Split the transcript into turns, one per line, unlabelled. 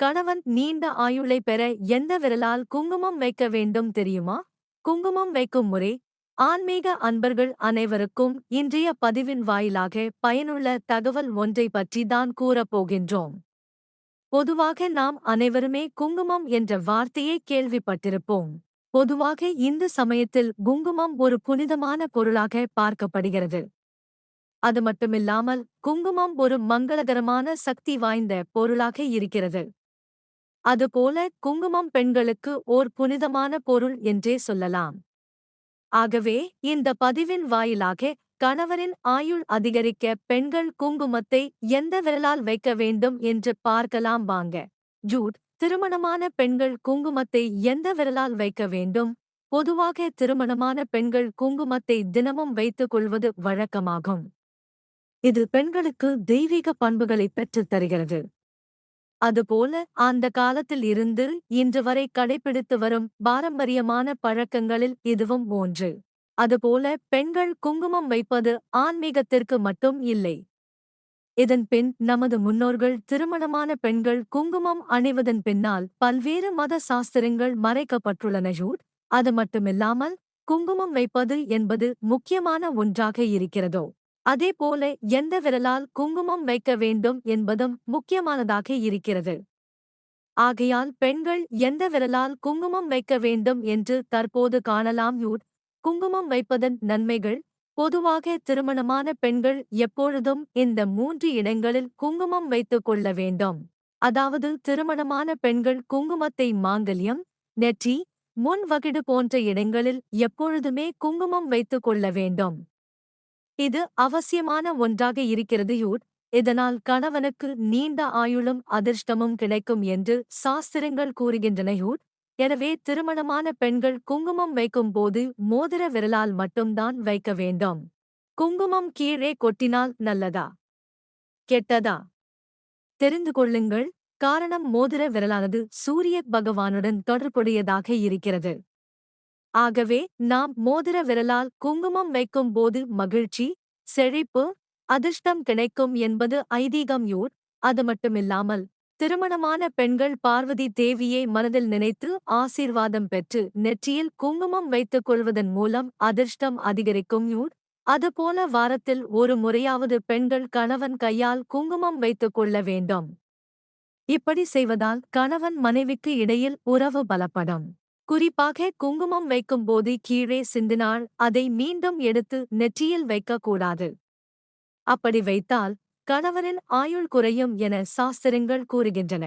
கணவன் நீண்ட ஆயுளை பெற எந்த விரலால் குங்குமம் வைக்க வேண்டும் தெரியுமா? குங்குமம் வைக்கும் முறை ஆன்மீக அன்பர்கள் அனைவருக்கும் இன்றைய பதிவின் வாயிலாக பயனுள்ள தகவல் ஒன்றை பற்றி தான் கூறப் போகின்றோம். பொதுவாக நாம் அனைவருமே குங்குமம் என்ற வார்த்தையை கேள்விப்பட்டிருப்போம். பொதுவாக இந்து சமயத்தில் குங்குமம் ஒரு புனிதமான பொருளாக பார்க்கப்படுகிறது. அது மட்டுமில்லாமல் குங்குமம் ஒரு மங்களகரமான சக்தி வாய்ந்த பொருளாக இருக்கிறது. அதுபோல குங்குமம் பெண்களுக்கு ஓர் புனிதமான பொருள் என்றே சொல்லலாம். ஆகவே இந்த பதிவின் வாயிலாக கணவரின் ஆயுள் அதிகரிக்க பெண்கள் குங்குமத்தை எந்த விரலால் வைக்க வேண்டும் என்று பார்க்கலாம் வாங்க. ஜூட் திருமணமான பெண்கள் குங்குமத்தை எந்த விரலால் வைக்க வேண்டும்? பொதுவாக திருமணமான பெண்கள் குங்குமத்தை தினமும் வைத்துக் கொள்வது வழக்கமாகும். இது பெண்களுக்கு தெய்வீக பண்புகளை பெற்றுத் தருகிறது. அதுபோல அந்த காலத்தில் இருந்து இன்று வரை கடைபிடித்து வரும் பாரம்பரியமான பழக்கங்களில் இதுவும் ஒன்று. அதுபோல பெண்கள் குங்குமம் வைப்பது ஆன்மீகத்திற்கு மட்டும் இல்லை. இதன் பின் நமது முன்னோர்கள் திருமணமான பெண்கள் குங்குமம் அணிவதன் பின்னால் பல்வேறு மத சாஸ்திரங்கள் மறைக்கப்பட்டுள்ளன அது மட்டுமில்லாமல் குங்குமம் வைப்பது என்பது முக்கியமான ஒன்றாக இருக்கிறதோ? அதேபோல எந்த விரலால் குங்குமம் வைக்க வேண்டும் என்பதும் முக்கியமானதாக இருக்கிறது. ஆகையால் பெண்கள் எந்த விரலால் குங்குமம் வைக்க வேண்டும் என்று தற்போது காணலாம் யூட். குங்குமம் வைப்பதன் நன்மைகள் பொதுவாக திருமணமான பெண்கள் எப்பொழுதும் இந்த மூன்று இடங்களில் குங்குமம் வைத்துக் கொள்ள வேண்டும். அதாவது திருமணமான பெண்கள் குங்குமத்தை மாங்கல்யம் நெற்றி முன் வகிடு போன்ற இடங்களில் எப்பொழுதுமே குங்குமம் வைத்துக் கொள்ள வேண்டும். இது அவசியமான ஒன்றாக இருக்கிறது யூட் இதனால் கணவனுக்கு நீண்ட ஆயுளும் அதிர்ஷ்டமும் கிடைக்கும் என்று சாஸ்திரங்கள் கூறுகின்றன யூட் எனவே திருமணமான பெண்கள் குங்குமம் வைக்கும் போது மோதிர விரலால் மட்டும்தான் வைக்க வேண்டும். குங்குமம் கீழே கொட்டினால் நல்லதா? கெட்டதா? தெரிந்து கொள்ளுங்கள். காரணம் மோதிர விரலானது சூரிய பகவானுடன் தொடர்புடையதாக இருக்கிறது. ஆகவே நாம் மோதிர விரலால் குங்குமம் வைக்கும் போது மகிழ்ச்சி செழிப்பு அதிர்ஷ்டம் கிடைக்கும் என்பது ஐதீகம் யூர். அது மட்டுமில்லாமல் திருமணமான பெண்கள் பார்வதி தேவியை மனதில் நினைத்து ஆசீர்வாதம் பெற்று நெற்றியில் குங்குமம் வைத்துக் கொள்வதன் மூலம் அதிர்ஷ்டம் அதிகரிக்கும் யூர். அதுபோல வாரத்தில் ஒரு முறையாவது பெண்கள் கணவன் கையால் குங்குமம் வைத்துக் கொள்ள வேண்டும். இப்படி செய்வதால் கணவன் மனைவிக்கு இடையில் உறவு பலப்படும். குறிப்பாக குங்குமம் வைக்கும் போது கீழே சிந்தினால் அதை மீண்டும் எடுத்து நெற்றியில் வைக்கக்கூடாது. அப்படி வைத்தால் கணவரின் ஆயுள் குறையும் என சாஸ்திரங்கள் கூறுகின்றன.